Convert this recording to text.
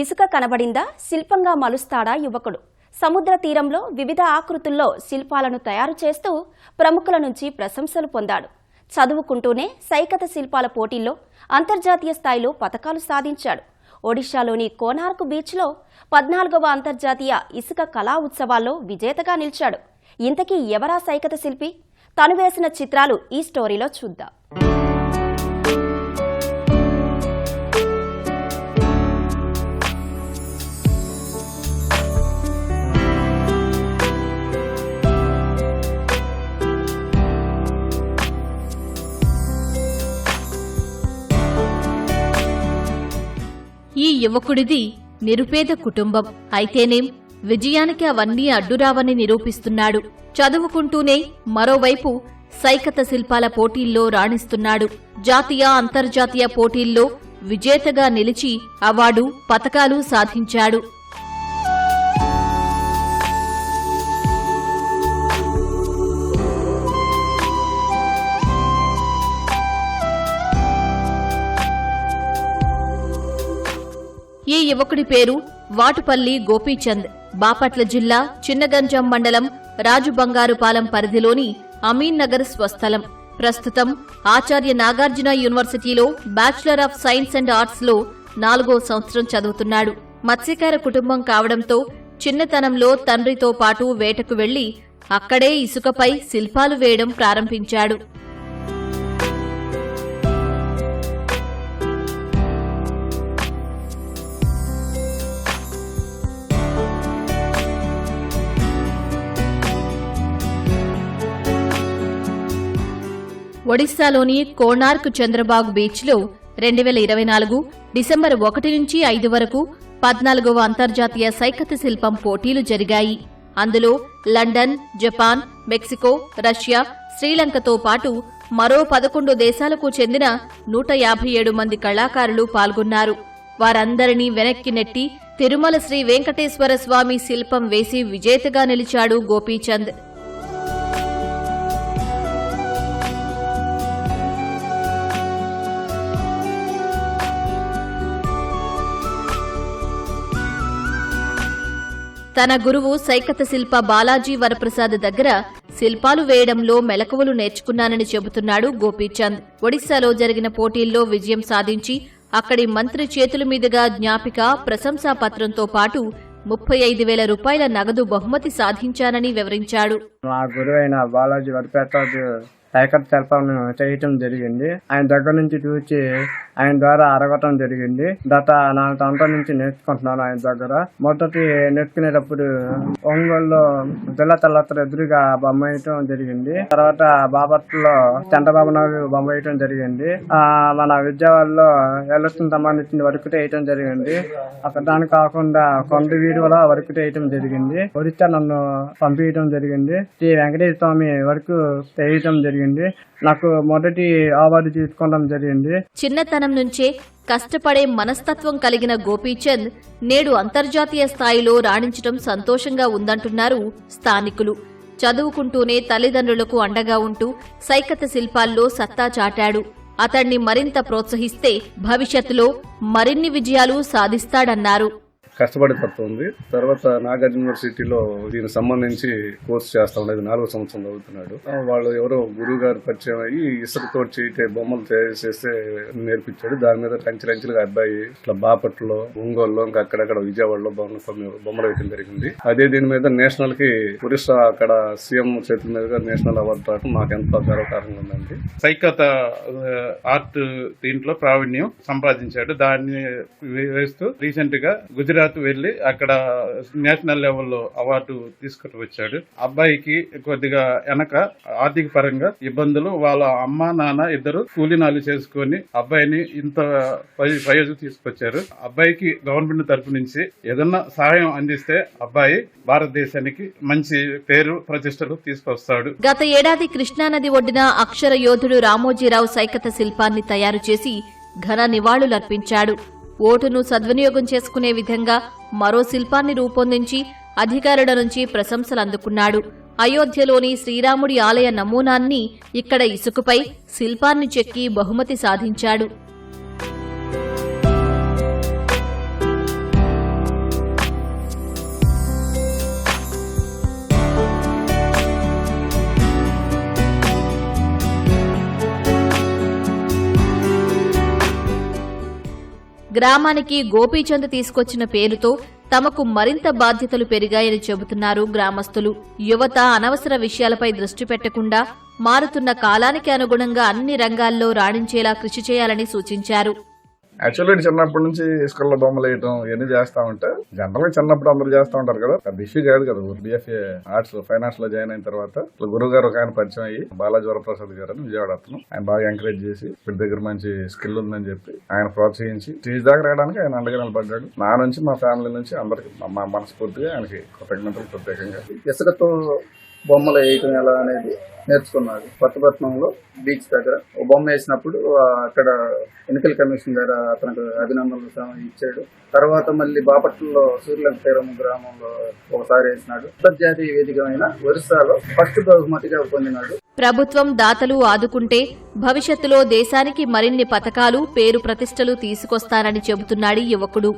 ఇసుక కనబడిందా? శిల్పంగా మలుస్తాడా యువకుడు? సముద్ర తీరంలో వివిధ ఆకృతుల్లో శిల్పాలను తయారు చేస్తూ ప్రముఖుల నుంచి ప్రశంసలు పొందాడు. చదువుకుంటూనే సైకత శిల్పాల పోటీల్లో అంతర్జాతీయ స్థాయిలో పతకాలు సాధించాడు. ఒడిశాలోని కోనార్క్ బీచ్లో పద్నాలుగవ అంతర్జాతీయ ఇసుక కళా ఉత్సవాల్లో విజేతగా నిలిచాడు. ఇంతకీ ఎవరా సైకత శిల్పి? తను వేసిన చిత్రాలు ఈ స్టోరీలో చూద్దాం. యువకుడిది నిరుపేద కుటుంబం. అయితేనేం విజయానికి అవన్నీ అడ్డురావని నిరూపిస్తున్నాడు. చదువుకుంటూనే మరోవైపు సైకత శిల్పాల పోటీల్లో రాణిస్తున్నాడు. జాతీయ అంతర్జాతీయ పోటీల్లో విజేతగా నిలిచి అవార్డు పతకాలు సాధించాడు. ఈ యువకుడి పేరు వాటుపల్లి గోపీచంద్. బాపట్ల జిల్లా చిన్నగంజం మండలం రాజుబంగారుపాలెం పరిధిలోని అమీన్ నగర్ స్వస్థలం. ప్రస్తుతం ఆచార్య నాగార్జున యూనివర్సిటీలో బ్యాచిలర్ ఆఫ్ సైన్స్ అండ్ ఆర్ట్స్లో నాలుగో సంవత్సరం చదువుతున్నాడు. మత్స్యకార కుటుంబం కావడంతో చిన్నతనంలో తండ్రితో పాటు వేటకు వెళ్ళి అక్కడే ఇసుకపై శిల్పాలు వేయడం ప్రారంభించాడు. ఒడిశాలోని కోణార్క్ చంద్రబాగు బీచ్లో రెండు వేల ఇరవై నాలుగు డిసెంబర్ ఒకటి నుంచి ఐదు వరకు పద్నాలుగవ అంతర్జాతీయ సైకత శిల్పం పోటీలు జరిగాయి. అందులో లండన్ జపాన్ మెక్సికో రష్యా శ్రీలంకతో పాటు మరో పదకొండు దేశాలకు చెందిన నూట యాభై ఏడు మంది కళాకారులు పాల్గొన్నారు. వారందరినీ వెనక్కి నెట్టి తిరుమల శ్రీ వెంకటేశ్వర స్వామి శిల్పం వేసి విజేతగా నిలిచాడు గోపీచంద్. తన గురువు సైకత శిల్ప బాలాజీ వరప్రసాద్ దగ్గర శిల్పాలు వేయడంలో మెలకువలు నేర్చుకున్నానని చెబుతున్నాడు గోపీచంద్. ఒడిశాలో జరిగిన పోటీల్లో విజయం సాధించి అక్కడి మంత్రి చేతుల మీదుగా జ్ఞాపిక ప్రశంసా పత్రంతో పాటు ముప్పై ఐదు వేల రూపాయల నగదు బహుమతి సాధించానని వివరించాడు. మా గురువైన బాలాజీ వరప్రసాద్ సైకత్ శిల్పం చేయటం జరిగింది. ఆయన దగ్గర నుంచి చూసి ఆయన ద్వారా అరగటం జరిగింది. గత నాలుగు సంవత్సరాల నుంచి నేర్చుకుంటున్నాను ఆయన దగ్గర. మొదటి నేర్చుకునేటప్పుడు ఒంగోలులో పిల్ల తల్లతర ఎదురుగా బొమ్మ వేయటం జరిగింది. తర్వాత బాపట్లలో చంద్రబాబు నాయుడు బొమ్మ వేయటం జరిగింది. ఆ మన విద్యావాడలో ఎలక్షన్ సంబంధించిన వర్క్ వేయటం జరిగింది. అక్కడ దాని కాకుండా కొండ వీడియోలో వర్క్ వేయటం జరిగింది. ఒడిశా నన్ను పంపించడం జరిగింది. శ్రీ వెంకటేశ్వర స్వామి వర్క్ చేయటం జరిగింది. నాకు మొదటి అవార్డు తీసుకోవడం జరిగింది. చిన్నతనం నుంచే కష్టపడే మనస్తత్వం కలిగిన గోపీచంద్ నేడు అంతర్జాతీయ స్థాయిలో రాణించడం సంతోషంగా ఉందంటున్నారు స్థానికులు. చదువుకుంటూనే తల్లిదండ్రులకు అండగా ఉంటూ సైకత శిల్పాల్లో సత్తా చాటాడు. అతణ్ణి మరింత ప్రోత్సహిస్తే భవిష్యత్తులో మరిన్ని విజయాలు సాధిస్తాడన్నారు. కష్టపడి పడుతుంది. తర్వాత నాగార్జున యూనివర్సిటీలో దీనికి సంబంధించి కోర్సు చేస్తా ఉండేది నాలుగో సంవత్సరం చదువుతున్నాడు. వాళ్ళు ఎవరో గురువు గారు పరిచయం అయ్యి ఇసుకతో చేయటే బొమ్మలు తయారు చేస్తే నేర్పించాడు. దాని మీద రంచులంచులుగా అబ్బాయి ఇట్లా బాపట్లో ఒంగోలులో ఇంకా అక్కడక్కడ విజయవాడలో బొమ్మలు బొమ్మలు వేయడం జరిగింది. అదే దీని మీద నేషనల్కి ఒరిస్సా అక్కడ సీఎం చేతుల మీదుగా నేషనల్ అవార్డు రావడం మాకు ఎంతో గర్వకారంగా ఉందండి. సైకత ఆర్ట్ దీంట్లో ప్రావీణ్యం సంపాదించాడు. దాన్ని వేస్తూ రీసెంట్గా గుజరాత్ వెళ్ళి అక్కడ నేషనల్ లెవెల్లో అవార్డు తీసుకుని వచ్చాడు. అబ్బాయికి కొద్దిగా వెనక ఆర్థిక పరంగా ఇబ్బందులు వాళ్ళ అమ్మ నాన్న ఇద్దరు కూలీనాలు చేసుకొని అబ్బాయిని ఇంత ప్రయోజనం తీసుకొచ్చారు. అబ్బాయికి గవర్నమెంట్ తరపు నుంచి ఏదన్నా సహాయం అందిస్తే అబ్బాయి భారతదేశానికి మంచి పేరు ప్రతిష్టలు తీసుకొస్తాడు. గత ఏడాది కృష్ణానది ఒడ్డున అక్షర యోధుడు రామోజీరావు సైకత శిల్పాన్ని తయారు చేసి ఘన నివాళులర్పించాడు. ఓటును సద్వినియోగం చేసుకునే విధంగా మరో శిల్పాన్ని రూపొందించి అధికారుల నుంచి ప్రశంసలు అందుకున్నాడు. అయోధ్యలోని శ్రీరాముడి ఆలయ నమూనాన్ని ఇక్కడ ఇసుకపై శిల్పాన్ని చెక్కి బహుమతి సాధించాడు. గ్రామానికి గోపీచంద్ తీసుకొచ్చిన పేరుతో తమకు మరింత బాధ్యతలు పెరిగాయని చెబుతున్నారు గ్రామస్తులు. యువత అనవసర విషయాలపై దృష్టి పెట్టకుండా మారుతున్న కాలానికి అనుగుణంగా అన్ని రంగాల్లో రాణించేలా కృషి చేయాలని సూచించారు. యాక్చువల్లీ చిన్నప్పటి నుంచి స్కూల్లో బొమ్మలు వేయటం ఇవన్నీ చేస్తా ఉంటే. జనరల్గా చిన్నప్పుడు అందరూ చేస్తూ ఉంటారు కదా. పెద్ద ఇష్యూ కాదు కదా. బిఎఫ్ఏ ఆర్ట్స్ ఫైనాన్స్లో జాయిన్ అయిన తర్వాత గురువు గారు ఒక ఆయన పరిచయం అయ్యి బాలాజీ వరప్రసాద్ గారు అని విజయవాడ అతను. ఆయన బాగా ఎంకరేజ్ చేసి వీడి దగ్గర మంచి స్కిల్ ఉందని చెప్పి ఆయన ప్రోత్సహించి స్టేజ్ దాకా రావడానికి ఆయన అండగా నిలబడ్డాడు. నా నుంచి మా ఫ్యామిలీ నుంచి అందరికి మా మనస్ఫూర్తిగా ఆయనకి కృతజ్ఞతలు ప్రత్యేకంగా. ఇసుకతో బొమ్మలు వేయటం ఎలా అనేది నేర్చుకున్నాడు. కొత్తపట్నంలో బీచ్ దగ్గర. ఓ బొమ్మ వేసినప్పుడు అక్కడ ఎన్నికల కమిషన్ గారు అతనికి అభినందనలు ఇచ్చాడు. తర్వాత మళ్ళీ బాపట్లలో సూర్యలంక తీరం గ్రామంలో ఒకసారి వేసినాడు. అంతర్జాతీయ వేదికమైన ఒరిస్సాలో ఫస్ట్ బహుమతిగా పొందినాడు. ప్రభుత్వం దాతలు ఆదుకుంటే భవిష్యత్తులో దేశానికి మరిన్ని పథకాలు పేరు ప్రతిష్టలు తీసుకొస్తానని చెబుతున్నాడు యువకుడు.